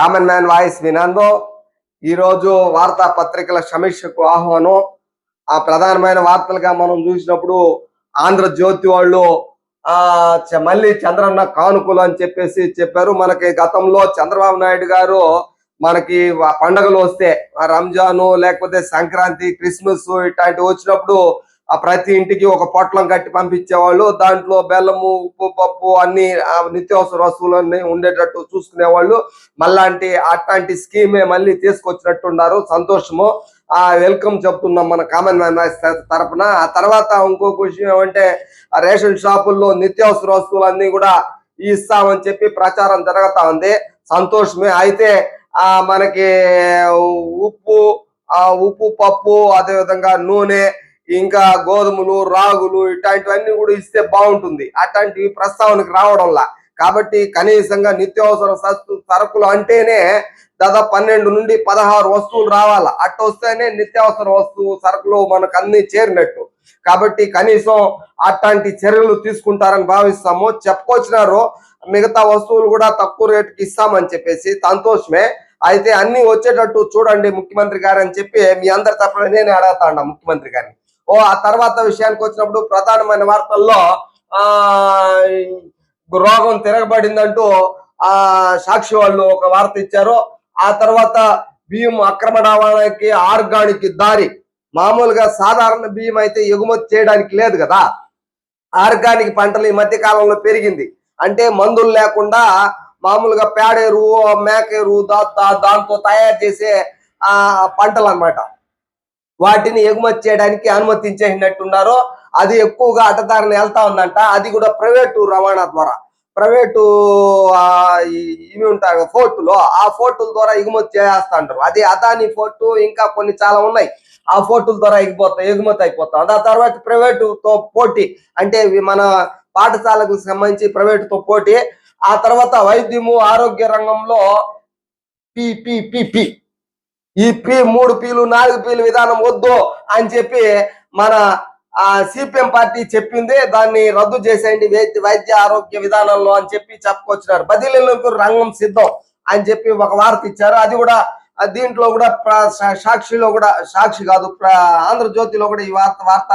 Common man voice వినందో ఈరోజు వార్తా పత్రికల సమీక్షకు ఆహ్వానం. ఆ ప్రధానమైన వార్తలుగా మనం చూసినప్పుడు ఆంధ్రజ్యోతి వాళ్ళు ఆ చ- మళ్ళీ చంద్రన్న కానుకలు అని చెప్పేసి చెప్పారు. మనకి గతంలో చంద్రబాబు నాయుడు గారు మనకి పండుగలు పండగలు వస్తే రంజాను లేకపోతే సంక్రాంతి క్రిస్మస్ ఇట్లాంటివి వచ్చినప్పుడు ఆ ప్రతి ఇంటికి ఒక పొట్లం కట్టి పంపించేవాళ్ళు దాంట్లో బెల్లము ఉప్పు పప్పు అన్ని నిత్యావసర నిత్యావసర అన్ని ఉండేటట్టు చూసుకునేవాళ్ళు. మళ్ళాంటి అట్లాంటి స్కీమే మళ్ళీ తీసుకొచ్చినట్టున్నారు. సంతోషము. ఆ వెల్కమ్ చెప్తున్నాం మన కామన్ మ్యాన్ తరఫున తరపున. ఆ తర్వాత ఇంకొక విషయం ఏమంటే ఆ రేషన్ షాపుల్లో నిత్యావసర వస్తువులన్నీ కూడా ఇస్తామని చెప్పి ప్రచారం జరుగుతా ఉంది. సంతోషమే. అయితే ఆ మనకి ఉప్పు ఆ ఉప్పు పప్పు అదే విధంగా నూనె ఇంకా గోధుమలు రాగులు ఇట్లాంటివన్నీ కూడా ఇస్తే బాగుంటుంది. అట్లాంటివి ప్రస్తావనకు రావడంలా కాబట్టి కనీసంగా నిత్యావసర సస్తు- సరుకులు అంటేనే దాదాపు పన్నెండు నుండి పదహారు వస్తువులు రావాలా. అట్ట వస్తేనే నిత్యావసర వస్తువు సరుకులు మనకు అన్ని చేరినట్టు. కాబట్టి కనీసం అట్లాంటి చర్యలు తీసుకుంటారని భావిస్తాము. చెప్పుకొచ్చినారు మిగతా వస్తువులు కూడా తక్కువ రేటుకి ఇస్తామని చెప్పేసి సంతోషమే. అయితే అన్ని వచ్చేటట్టు చూడండి ముఖ్యమంత్రి గారు అని చెప్పి మీ అందరి తరపున నేను అడుగుతా ముఖ్యమంత్రి గారిని. ఓ ఆ తర్వాత విషయానికి వచ్చినప్పుడు ప్రధానమైన వార్తల్లో ఆ రోగం తిరగబడిందంటూ ఆ సాక్షి వాళ్ళు ఒక వార్త ఇచ్చారు. ఆ తర్వాత బియ్యం అక్రమ రవాణాకి ఆర్గానిక్ దారి. మామూలుగా సాధారణ బియ్యం అయితే ఎగుమతి చేయడానికి లేదు కదా. ఆర్గానిక్ పంటలు ఈ మధ్య కాలంలో పెరిగింది. అంటే మందులు లేకుండా మామూలుగా పేడ ఎరువు మేక ఎరువు దాంతో తయారు చేసే ఆ పంటలు అన్నమాట. వాటిని ఎగుమతి చేయడానికి అనుమతించేసినట్టున్నారో అది ఎక్కువగా అటదారిని వెళ్తా ఉందంట. అది కూడా ప్రైవేటు రవాణా ద్వారా. ప్రైవేటు ఇవి ఉంటాయి ఫోర్టులో. ఆ ఫోర్టుల ద్వారా ఎగుమతి చేస్తా అంటారు అది అదాని ఫోర్టు ఇంకా కొన్ని చాలా ఉన్నాయి. ఆ ఫోర్టుల ద్వారా ఎగిపోతా ఎగుమతి అయిపోతాం. ఆ తర్వాత ప్రైవేటుతో పోటీ. అంటే మన పాఠశాలకు సంబంధించి ప్రైవేటుతో పోటీ. ఆ తర్వాత వైద్యము ఆరోగ్య రంగంలో పిపిపిపి ఈ పి మూడు పీలు నాలుగు పీలు విధానం వద్దు అని చెప్పి మన ఆ సిపిఎం పార్టీ చెప్పింది దాన్ని రద్దు చేసేయండి వైద్య వైద్య ఆరోగ్య విధానంలో అని చెప్పి చెప్పుకొచ్చినారు. బదిలీలకు రంగం సిద్ధం అని చెప్పి ఒక వార్త ఇచ్చారు. అది కూడా దీంట్లో కూడా సా- సాక్షిలో కూడా సాక్షి కాదు ఆంధ్రజ్యోతిలో కూడా ఈ వార్త వార్త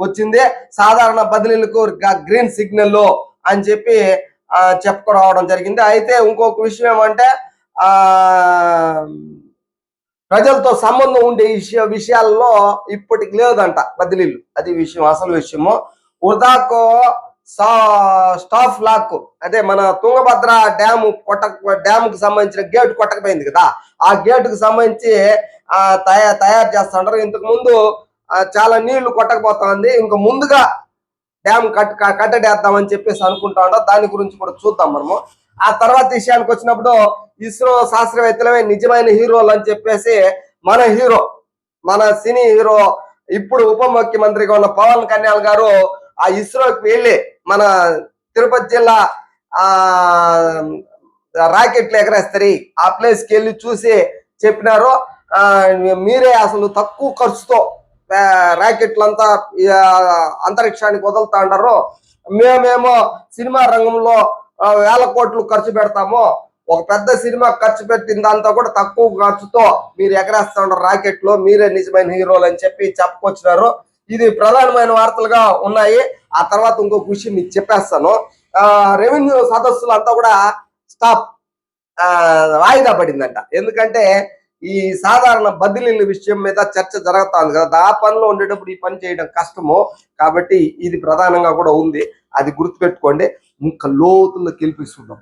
వచ్చింది. సాధారణ బదిలీలకు గ్రీన్ సిగ్నల్ అని చెప్పి ఆ చెప్పుకురావడం జరిగింది. అయితే ఇంకొక విషయం ఏమంటే ఆ ప్రజలతో సంబంధం ఉండే విషయ విషయాల్లో ఇప్పటికి లేదంట బదిలీలు. అది విషయం అసలు విషయము. వృధాకు సా- స్టాఫ్ లాక్ అదే మన తుంగభద్ర డ్యాము కొట్టక డ్యాముకు సంబంధించిన గేట్ కొట్టకపోయింది కదా. ఆ గేటుకు సంబంధించి తయారు తయారు చేస్తుంటారు ఇంతకు ముందు చాలా నీళ్ళు కొట్టకపోతుంది. ఇంకా ముందుగా డ్యామ్ కట్ కట్టడేద్దామని చెప్పేసి అనుకుంటా ఉంటాం దాని గురించి కూడా చూద్దాం మనము. ఆ తర్వాత విషయానికి వచ్చినప్పుడు ఇస్రో శాస్త్రవేత్తలమే నిజమైన హీరోలు అని చెప్పేసి మన హీరో మన సినీ హీరో ఇప్పుడు ఉప ముఖ్యమంత్రిగా ఉన్న పవన్ కళ్యాణ్ గారు ఆ ఇస్రోకి వెళ్ళి మన తిరుపతి జిల్లా ఆ రాకెట్లు ఎగరేస్తారు. ఆ ప్లేస్కి వెళ్ళి చూసి చెప్పినారు. ఆ, మీరే అసలు తక్కువ ఖర్చుతో రాకెట్లంతా అంతరిక్షానికి వదులుతా ఉంటారు మేమేమో సినిమా రంగంలో వేల కోట్లు ఖర్చు పెడతాము ఒక పెద్ద సినిమా ఖర్చు పెట్టిందంతా కూడా తక్కువ ఖర్చుతో మీరు ఎగరేస్తా ఉన్న రాకెట్లో మీరే నిజమైన హీరోలు అని చెప్పి చెప్పుకొచ్చినారు ఇది ప్రధానమైన వార్తలుగా ఉన్నాయి. ఆ తర్వాత ఇంకొక విషయం మీకు చెప్పేస్తాను. రెవెన్యూ సదస్సులు అంతా కూడా స్టాప్ వాయిదా పడిందంట. ఎందుకంటే ఈ సాధారణ బదిలీల విషయం మీద చర్చ జరుగుతుంది కదా. ఆ పనిలో ఉండేటప్పుడు ఈ పని చేయడం కష్టము. కాబట్టి ఇది ప్రధానంగా కూడా ఉంది. అది గుర్తుపెట్టుకోండి. ఇంకా లోతుల్లో గెలిపిస్తున్నాం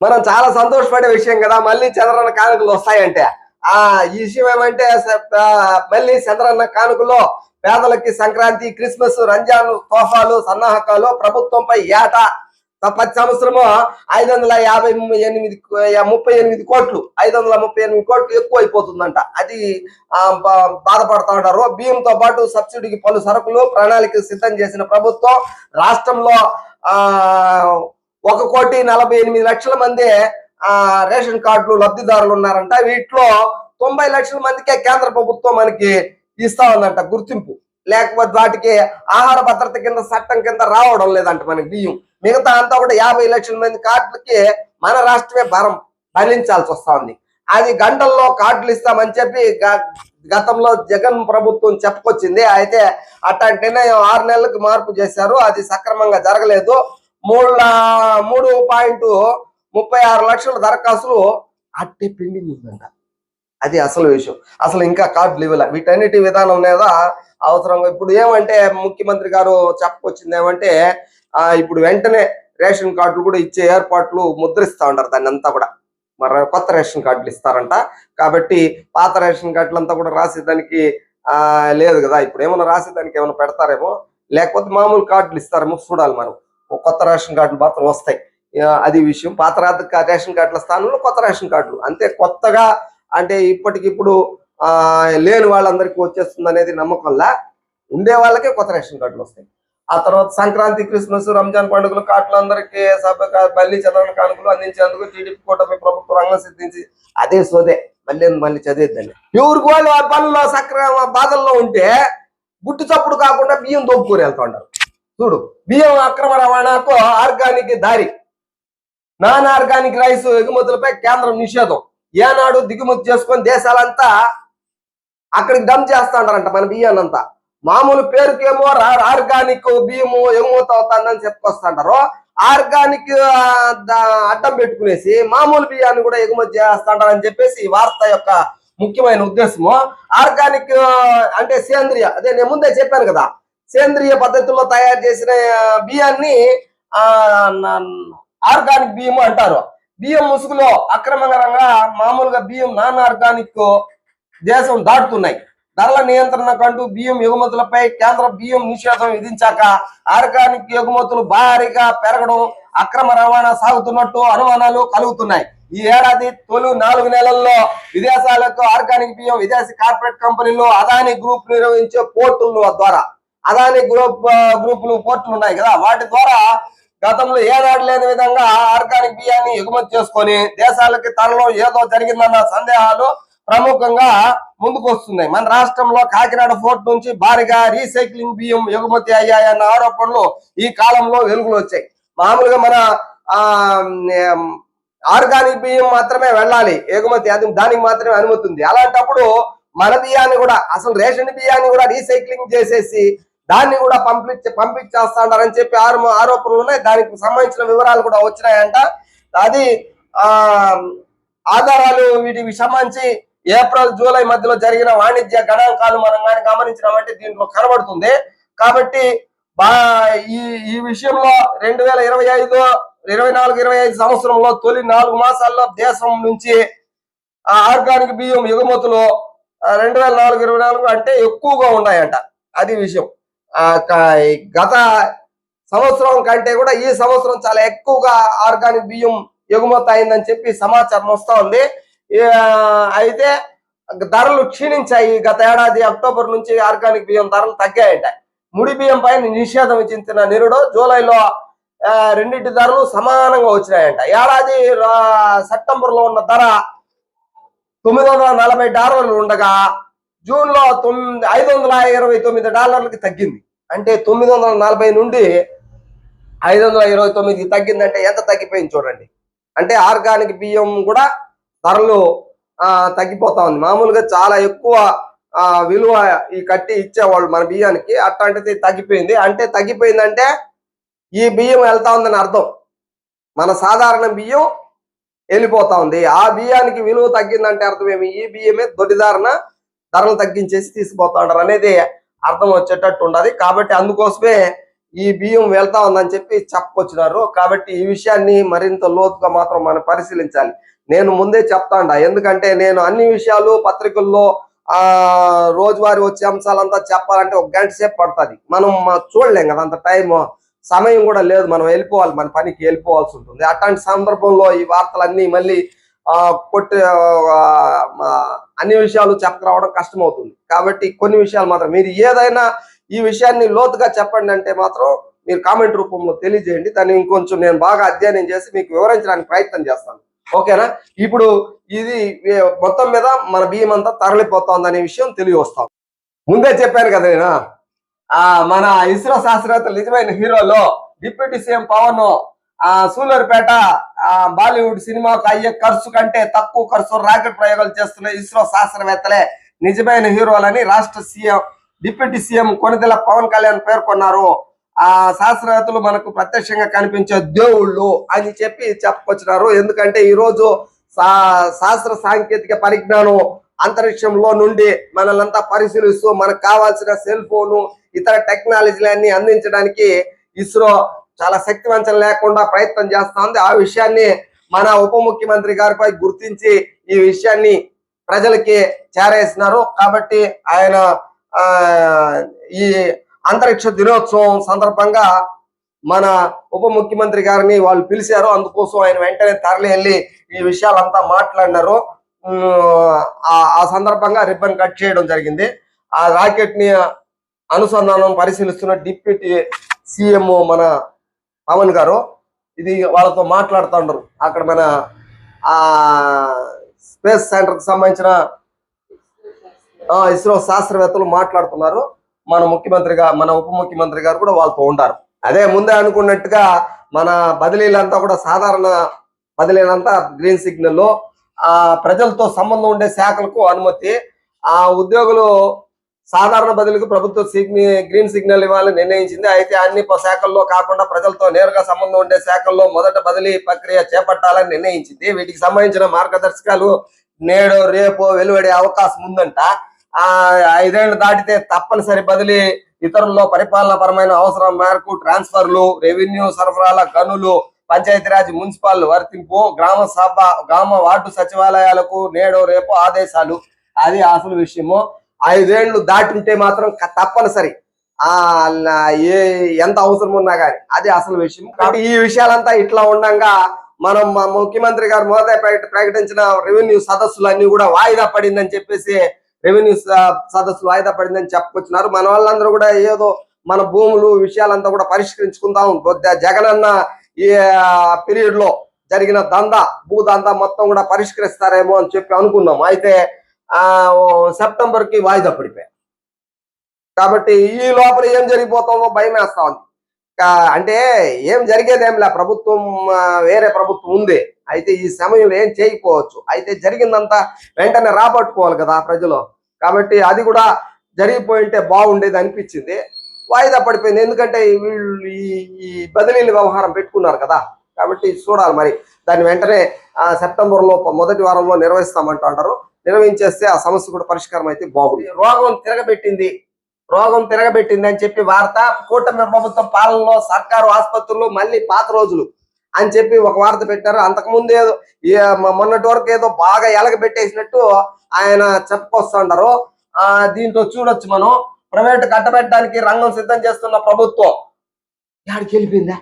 మనం చాలా సంతోషపడే విషయం కదా మళ్ళీ చంద్రన్న కానుకలు వస్తాయంటే. ఆ ఈ విషయం ఏమంటే మళ్ళీ చంద్రన్న కానుకలో పేదలకి సంక్రాంతి క్రిస్మస్ రంజాన్ తోఫాలు సన్నాహకాలు ప్రభుత్వంపై ఏటా ప్రతి సంవత్సరము ఐదు వందల యాభై ఎనిమిది ముప్పై ఎనిమిది కోట్లు ఐదు వందల ముప్పై ఎనిమిది కోట్లు ఎక్కువ అయిపోతుందంట అది బా- బాధపడతా ఉంటారు. బియ్యంతో పాటు సబ్సిడీకి పలు సరుకులు ప్రణాళిక సిద్ధం చేసిన ప్రభుత్వం రాష్ట్రంలో ఆ ఒక కోటి నలభై ఎనిమిది లక్షల మంది ఆ రేషన్ కార్డులు లబ్ధిదారులు ఉన్నారంట. వీటిలో తొంభై లక్షల మందికే కేంద్ర ప్రభుత్వం మనకి ఇస్తా ఉందంట గుర్తింపు. లేకపోతే వాటికి ఆహార భద్రత కింద చట్టం కింద రావడం లేదంట మనకి బియ్యం. మిగతా అంతా కూడా యాభై లక్షల మంది కార్డులకి మన రాష్ట్రమే భారం. భరించాల్సి వస్తా ఉంది. అది గంటల్లో కార్డులు ఇస్తామని చెప్పి గతంలో జగన్ ప్రభుత్వం చెప్పుకొచ్చింది. అయితే అట్లాంటి నిర్ణయం ఆరు నెలలకు మార్పు చేశారు. అది సక్రమంగా జరగలేదు. మూడు మూడు పాయింట్ ముప్పై ఆరు లక్షల దరఖాస్తులు అట్టే పెండింగ్ ఉందంట. అది అసలు విషయం. అసలు ఇంకా కార్డులు ఇవ్వలే. వీటన్నిటి విధానం మీద అవసరంగా ఇప్పుడు ఏమంటే ముఖ్యమంత్రి గారు చెప్పుకొచ్చింది ఏమంటే ఇప్పుడు వెంటనే రేషన్ కార్డులు కూడా ఇచ్చే ఏర్పాట్లు ముద్రిస్తా ఉంటారు దాన్ని అంతా కూడా. మరి కొత్త రేషన్ కార్డులు ఇస్తారంట. కాబట్టి పాత రేషన్ కార్డులు అంతా కూడా రాసేదానికి ఆ లేదు కదా. ఇప్పుడు ఏమైనా రాసేదానికి ఏమైనా పెడతారేమో? లేకపోతే మామూలు కార్డులు ఇస్తారేమో? చూడాలి మనం. కొత్త రేషన్ కార్డులు మాత్రం వస్తాయి. అది విషయం. పాత రేషన్ కార్డుల స్థానంలో కొత్త రేషన్ కార్డులు. అంతే కొత్తగా అంటే ఇప్పటికిప్పుడు ఆ లేని వాళ్ళందరికీ వచ్చేస్తుంది అనేది నమ్మకంలా ఉండే వాళ్ళకే కొత్త రేషన్ కార్డులు వస్తాయి. ఆ తర్వాత సంక్రాంతి క్రిస్మస్ రంజాన్ పండుగలు కాట్లందరికీ సభ బల్లి చదవని కానుకలు అందించేందుకు టీడీపీ కూటమి ప్రభుత్వం రంగం సిద్ధించి అదే సోదే. మళ్ళీ మళ్ళీ చదివిద్దండి? ఎవరికి వాళ్ళు ఆ పనుల్లో సక్రమ బాధల్లో ఉంటే గుట్టు చప్పుడు కాకుండా బియ్యం దొబ్బుకొని వెళ్తా ఉంటారు. చూడు బియ్యం అక్రమ రవాణాకు ఆర్గానిక్ దారి. నాన్ ఆర్గానిక్ రైస్ ఎగుమతులపై కేంద్రం నిషేధం. ఏనాడు దిగుమతి చేసుకొని దేశాలంతా అక్కడికి డమ్ చేస్తా ఉంటారంట మన బియ్యాన్ని అంతా మామూలు పేరుకేమో రా- ఆర్గానిక్ బియ్యము ఎగుమతి అవుతుందని చెప్పుకొస్తుంటారు ఆర్గానిక్ అడ్డం పెట్టుకునేసి మామూలు బియ్యాన్ని కూడా ఎగుమతి చేస్తుంటారని చెప్పేసి వార్త యొక్క ముఖ్యమైన ఉద్దేశము. ఆర్గానిక్ అంటే సేంద్రియ అదే నేను ముందే చెప్పాను కదా సేంద్రియ పద్ధతుల్లో తయారు చేసిన బియ్యాన్ని ఆర్గానిక్ బియ్యం అంటారు. బియ్యం ముసుగులో అక్రమంగా మామూలుగా బియ్యం నాన్ ఆర్గానిక్ దేశం దాటుతున్నాయి. ధరల నియంత్రణకంటూ బియ్యం ఎగుమతులపై కేంద్ర బియ్యం నిషేధం విధించాక ఆర్గానిక్ ఎగుమతులు భారీగా పెరగడం అక్రమ రవాణా సాగుతున్నట్టు అనుమానాలు కలుగుతున్నాయి. ఈ ఏడాది తొలి నాలుగు నెలల్లో విదేశాలకు ఆర్గానిక్ బియ్యం విదేశీ కార్పొరేట్ కంపెనీలు అదాని గ్రూప్ నిర్వహించే పోర్టుల ద్వారా అదాని గ్రూప్ గ్రూపులు పోర్టులు ఉన్నాయి కదా. వాటి ద్వారా గతంలో ఏనాడు లేని విధంగా ఆర్గానిక్ బియ్యాన్ని ఎగుమతి చేసుకొని దేశాలకి తనలో ఏదో జరిగిందన్న సందేహాలు ప్రముఖంగా ముందుకు వస్తున్నాయి మన రాష్ట్రంలో కాకినాడ ఫోర్ట్ నుంచి భారీగా రీసైక్లింగ్ బియ్యం ఎగుమతి అయ్యాయన్న ఆరోపణలు ఈ కాలంలో వెలుగులు వచ్చాయి. మామూలుగా మన ఆర్గానిక్ బియ్యం మాత్రమే వెళ్ళాలి. ఎగుమతి అది దానికి మాత్రమే అనుమతి ఉంది. అలాంటప్పుడు మన బియ్యాన్ని కూడా అసలు రేషన్ బియ్యాన్ని కూడా రీసైక్లింగ్ చేసేసి దాన్ని కూడా పంపించి పంపించేస్తాడారని చెప్పి ఆరు ఆరోపణలు ఉన్నాయి. దానికి సంబంధించిన వివరాలు కూడా వచ్చినాయంట. అది ఆధారాలు వీటికి సంబంధించి ఏప్రిల్ జూలై మధ్యలో జరిగిన వాణిజ్య గణాంకాలు మనం కానీ గమనించినామంటే దీంట్లో కనబడుతుంది. కాబట్టి బా ఈ ఈ విషయంలో రెండు వేల ఇరవై ఐదు ఇరవై నాలుగు ఇరవై ఐదు సంవత్సరంలో తొలి నాలుగు మాసాల్లో దేశం నుంచి ఆ ఆర్గానిక్ బియ్యం ఎగుమతులు రెండు వేల నాలుగు ఇరవై నాలుగు అంటే ఎక్కువగా ఉన్నాయంట. అది విషయం. గత సంవత్సరం కంటే కూడా ఈ సంవత్సరం చాలా ఎక్కువగా ఆర్గానిక్ బియ్యం ఎగుమతి అయిందని చెప్పి సమాచారం వస్తూ ఉంది. అయితే ధరలు క్షీణించాయి. గత ఏడాది అక్టోబర్ నుంచి ఆర్గానిక్ బియ్యం ధరలు తగ్గాయట. ముడి బియ్యం పైన నిషేధం విధించిన నిరుడు జూలైలో రెండింటి ధరలు సమానంగా వచ్చినాయంట. ఏడాది సెప్టెంబర్లో ఉన్న ధర తొమ్మిది వందల నలభై డాలర్లు ఉండగా జూన్లో తొమ్మిది ఐదు వందల ఇరవై తొమ్మిది డాలర్లకి తగ్గింది. అంటే తొమ్మిది వందల నలభై నుండి ఐదు వందల ఇరవై తొమ్మిది తగ్గిందంటే ఎంత తగ్గిపోయింది చూడండి. అంటే ఆర్గానిక్ బియ్యం కూడా ధరలు ఆ, తగ్గిపోతా ఉంది. మామూలుగా చాలా ఎక్కువ ఆ, విలువ ఈ కట్టి ఇచ్చేవాళ్ళు మన బియ్యానికి. అట్లాంటిది తగ్గిపోయింది. అంటే తగ్గిపోయిందంటే ఈ బియ్యం వెళ్తా ఉందని అర్థం. మన సాధారణ బియ్యం వెళ్ళిపోతా ఉంది. ఆ బియ్యానికి విలువ తగ్గిందంటే అర్థం ఏమి ఈ బియ్యమే దొడిదారణ ధరలు తగ్గించేసి తీసుకుపోతా ఉంటారు అనేది అర్థం వచ్చేటట్టు ఉండదు. కాబట్టి అందుకోసమే ఈ బియ్యం వెళ్తా ఉందని చెప్పి చెప్పుకొచ్చినారు కాబట్టి ఈ విషయాన్ని మరింత లోతుగా మాత్రం మనం పరిశీలించాలి. నేను ముందే చెప్తాండా. ఎందుకంటే నేను అన్ని విషయాలు పత్రికల్లో ఆ రోజువారీ వచ్చే అంశాలంతా చెప్పాలంటే ఒక గంట సేపు పడుతుంది. మనం చూడలేం కదా అంత టైం సమయం కూడా లేదు. మనం వెళ్ళిపోవాలి మన పనికి వెళ్ళిపోవాల్సి ఉంటుంది. అట్లాంటి సందర్భంలో ఈ వార్తలన్నీ మళ్ళీ ఆ కొట్టి అన్ని విషయాలు చెప్పరావడం కష్టమవుతుంది. కాబట్టి కొన్ని విషయాలు మాత్రం మీరు ఏదైనా ఈ విషయాన్ని లోతుగా చెప్పండి అంటే మాత్రం మీరు కామెంట్ రూపంలో తెలియజేయండి. దాన్ని ఇంకొంచెం నేను బాగా అధ్యయనం చేసి మీకు వివరించడానికి ప్రయత్నం చేస్తాను. ఓకేనా? ఇప్పుడు ఇది మొత్తం మీద మన బియ్యం అంతా తరలిపోతోందనే విషయం తెలియవస్తాం. ముందే చెప్పాను కదా నేను. ఆ మన ఇస్రో శాస్త్రవేత్తలు నిజమైన హీరోలో డిప్యూటీ సీఎం పవన్ ఆ సూలూరుపేట ఆ బాలీవుడ్ సినిమాకు అయ్యే ఖర్చు కంటే తక్కువ ఖర్చు రాకెట్ ప్రయోగాలు చేస్తున్న ఇస్రో శాస్త్రవేత్తలే నిజమైన హీరోలని రాష్ట్ర CM deputy CM Konidela Pawan Kalyan పేర్కొన్నారు. ఆ శాస్త్రవేత్తలు మనకు ప్రత్యక్షంగా కనిపించే దేవుళ్ళు అని చెప్పి చెప్పుకొచ్చినారు ఎందుకంటే ఈ రోజు శాస్త్ర సాంకేతిక పరిజ్ఞానం అంతరిక్షంలో నుండి మనల్నంతా పరిశీలిస్తూ మనకు కావాల్సిన సెల్ ఫోను ఇతర టెక్నాలజీలన్నీ అందించడానికి ఇస్రో చాలా శక్తివంచన లేకుండా ప్రయత్నం చేస్తోంది. ఆ విషయాన్ని మన ఉప ముఖ్యమంత్రి గారిపై గుర్తించి ఈ విషయాన్ని ప్రజలకి చేరేసినారు. కాబట్టి ఆయన ఈ అంతరిక్ష దినోత్సవం సందర్భంగా మన ఉప ముఖ్యమంత్రి గారిని వాళ్ళు పిలిచారు. అందుకోసం ఆయన వెంటనే తరలి వెళ్ళి ఈ విషయాలంతా మాట్లాడినారు. ఆ సందర్భంగా రిబ్బన్ కట్ చేయడం జరిగింది. ఆ రాకెట్ని అనుసంధానం పరిశీలిస్తున్న డిప్యూటీ సీఎం మన పవన్ గారు ఇది వాళ్ళతో మాట్లాడుతుండ్రు అక్కడ మన ఆ స్పేస్ సెంటర్కి సంబంధించిన ఇస్రో శాస్త్రవేత్తలు మాట్లాడుతున్నారు. మన ముఖ్యమంత్రిగా మన ఉప ముఖ్యమంత్రి గారు కూడా వాళ్ళతో ఉంటారు అదే ముందే అనుకున్నట్టుగా మన బదిలీలంతా కూడా సాధారణ బదిలీలంతా గ్రీన్ సిగ్నల్ ఆ ప్రజలతో సంబంధం ఉండే శాఖలకు అనుమతి ఆ ఉద్యోగులు సాధారణ బదిలీకి ప్రభుత్వ సిగ్ని గ్రీన్ సిగ్నల్ ఇవ్వాలని నిర్ణయించింది. అయితే అన్ని శాఖల్లో కాకుండా ప్రజలతో నేరుగా సంబంధం ఉండే శాఖల్లో మొదట బదిలీ ప్రక్రియ చేపట్టాలని నిర్ణయించింది. వీటికి సంబంధించిన మార్గదర్శకాలు నేడు రేపు వెలువడే అవకాశం ఉందంట. ఆ ఐదేళ్ళు దాటితే తప్పనిసరి బదిలీ ఇతరుల్లో పరిపాలన పరమైన అవసరం మేరకు ట్రాన్స్ఫర్లు రెవెన్యూ సరఫరాల గనులు పంచాయతీరాజ్ మున్సిపల్ వర్తింపు గ్రామ సభ గ్రామ వార్డు సచివాలయాలకు నేడు రేపు ఆదేశాలు. అది అసలు విషయము. ఐదేళ్ళు దాటింటే మాత్రం తప్పనిసరి. ఆ ఏ ఎంత అవసరం ఉన్నా కానీ అది అసలు విషయం. కాబట్టి ఈ విషయాలంతా ఇట్లా ఉండంగా మనం మా ముఖ్యమంత్రి గారు మొదట ప్రకటించిన రెవెన్యూ సదస్సులు అన్ని కూడా వాయిదా పడిందని చెప్పేసి రెవెన్యూ సదస్సులు వాయిదా పడిందని చెప్పుకొచ్చినారు మన వాళ్ళందరూ కూడా ఏదో మన భూములు విషయాలంతా కూడా పరిష్కరించుకుందాం. కొద్దిగా జగనన్న ఈ పీరియడ్లో జరిగిన దందా భూదందా మొత్తం కూడా పరిష్కరిస్తారేమో అని చెప్పి అనుకున్నాం. అయితే ఆ సెప్టెంబర్కి వాయిదా పడిపోయాయి కాబట్టి ఈ లోపల ఏం జరిగిపోతుందో భయం వేస్తా ఉంది. అంటే ఏం జరిగేదేం లే. ప్రభుత్వం వేరే ప్రభుత్వం ఉంది. అయితే ఈ సమయంలో ఏం చేయకపోవచ్చు? అయితే జరిగిందంతా వెంటనే రాబట్టుకోవాలి కదా ప్రజలు. కాబట్టి అది కూడా జరిగిపోయి ఉంటే బాగుండేది అనిపించింది. వాయిదా పడిపోయింది. ఎందుకంటే వీళ్ళు ఈ బదిలీల వ్యవహారం పెట్టుకున్నారు కదా. కాబట్టి చూడాలి మరి. దాన్ని వెంటనే ఆ, సెప్టెంబర్లో మొదటి వారంలో నిర్వహిస్తామంటారు నిర్వహించేస్తే ఆ సమస్య కూడా పరిష్కారం అయితే బాగుంది. రోగం తిరగబెట్టింది. రోగం తిరగబెట్టింది అని చెప్పి వార్త కూటమి ప్రభుత్వం పాలనలో సర్కారు ఆసుపత్రులు మళ్ళీ పాత రోజులు. అని చెప్పి ఒక వార్త పెట్టారు. అంతకుముందు ఏదో మొన్నటి వరకు ఏదో బాగా ఎలగబెట్టేసినట్టు ఆయన చెప్పుకొస్తుంటారు ఆ దీంట్లో చూడొచ్చు మనం. ప్రైవేట్ కట్టబెట్టడానికి రంగం సిద్ధం చేస్తున్న ప్రభుత్వం యాడికి వెళ్ళిపోయిందా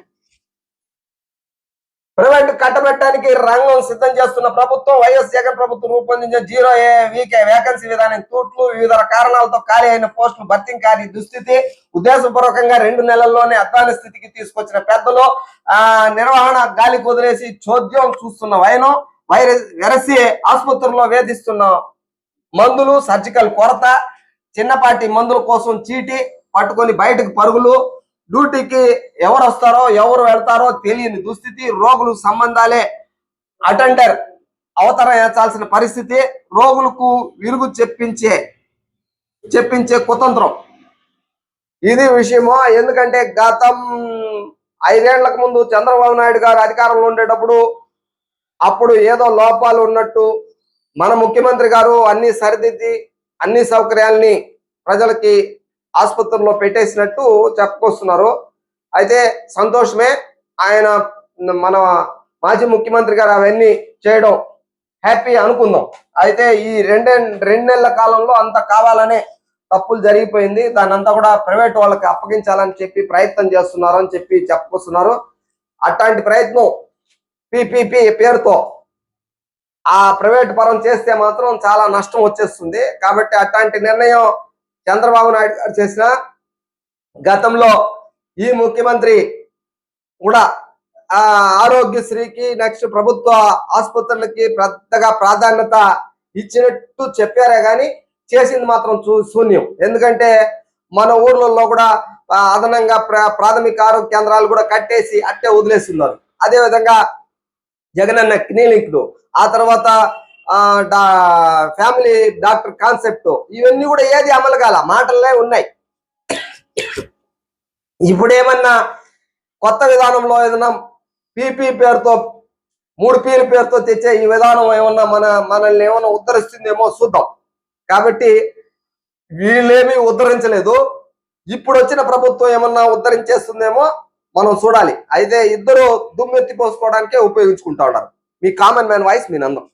ప్రైవేట్ కట్టబెట్టడానికి రంగం సిద్ధం చేస్తున్న ప్రభుత్వం వైఎస్ జగన్ ప్రభుత్వం రూపొందించిన జీరో ఏ వీకే వేకెన్సీ విధానం తూట్లు వివిధ కారణాలతో ఖాళీ అయిన పోస్టులు భర్తీ కాని దుస్థితి. ఉద్దేశపూర్వకంగా రెండు నెలల్లోనే అద్దాని స్థితికి తీసుకొచ్చిన పెద్దలు ఆ నిర్వహణ గాలి కుదిలేసి చోద్యం చూస్తున్న వైనం వైరస్ వెరసి ఆసుపత్రుల్లో వేధిస్తున్న మందులు సర్జికల్ కొరత చిన్నపాటి మందుల కోసం చీటి పట్టుకొని బయటకు పరుగులు డ్యూటీకి ఎవరు వస్తారో ఎవరు వెళ్తారో తెలియని దుస్థితి రోగులు సంబంధాలే. అటెండర్ అవతరం ఏర్చాల్సిన పరిస్థితి రోగులకు విరుగు చెప్పించే చెప్పించే కుతంత్రం. ఇది విషయము? ఎందుకంటే గతం ఐదేళ్ళకు ముందు చంద్రబాబు నాయుడు గారు అధికారంలో ఉండేటప్పుడు అప్పుడు ఏదో లోపాలు ఉన్నట్టు మన ముఖ్యమంత్రి గారు అన్ని సరిదిద్ది అన్ని సౌకర్యాల్ని ప్రజలకి ఆసుపత్రిలో పెట్టేసినట్టు చెప్పుకొస్తున్నారు. అయితే సంతోషమే ఆయన మన మాజీ ముఖ్యమంత్రి గారు అవన్నీ చేయడం హ్యాపీ అనుకుందాం. అయితే ఈ రెండే రెండు నెలల కాలంలో అంత కావాలనే తప్పులు జరిగిపోయింది. దానంతా అంతా కూడా ప్రైవేట్ వాళ్ళకి అప్పగించాలని చెప్పి ప్రయత్నం చేస్తున్నారు అని చెప్పి చెప్పుకొస్తున్నారు. అట్లాంటి ప్రయత్నం పిపిపి పేరుతో ఆ ప్రైవేట్ పరం చేస్తే మాత్రం చాలా నష్టం వచ్చేస్తుంది. కాబట్టి అట్లాంటి నిర్ణయం చంద్రబాబు నాయుడు గారు చేసిన గతంలో ఈ ముఖ్యమంత్రి కూడా ఆ ఆరోగ్యశ్రీకి నెక్స్ట్ ప్రభుత్వ ఆసుపత్రులకి పెద్దగా ప్రాధాన్యత ఇచ్చినట్టు చెప్పారే గాని చేసింది మాత్రం చూ- శూన్యం. ఎందుకంటే మన ఊర్లలో కూడా అదనంగా ప్రాథమిక ఆరోగ్య కేంద్రాలు కూడా కట్టేసి అట్టే వదిలేస్తున్నారు. అదే విధంగా జగనన్న క్లినిక్లు ఆ తర్వాత ఫ్యామిలీ డాక్టర్ కాన్సెప్ట్ ఇవన్నీ కూడా ఏది అమలు కాల మాటలనే ఉన్నాయి. ఇప్పుడేమన్నా కొత్త విధానంలో ఏదైనా పీపీ పేరుతో మూడు పీల పేరుతో తెచ్చే ఈ విధానం ఏమన్నా మన మనల్ని ఏమన్నా ఉద్ధరిస్తుందేమో చూద్దాం. కాబట్టి వీళ్ళేమీ ఉద్ధరించలేదు. ఇప్పుడు వచ్చిన ప్రభుత్వం ఏమన్నా ఉద్ధరించేస్తుందేమో మనం చూడాలి. అయితే ఇద్దరు దుమ్మెత్తి పోసుకోవడానికే ఉపయోగించుకుంటా ఉన్నారు. మీ కామన్ మ్యాన్ వాయిస్ మీ నందం.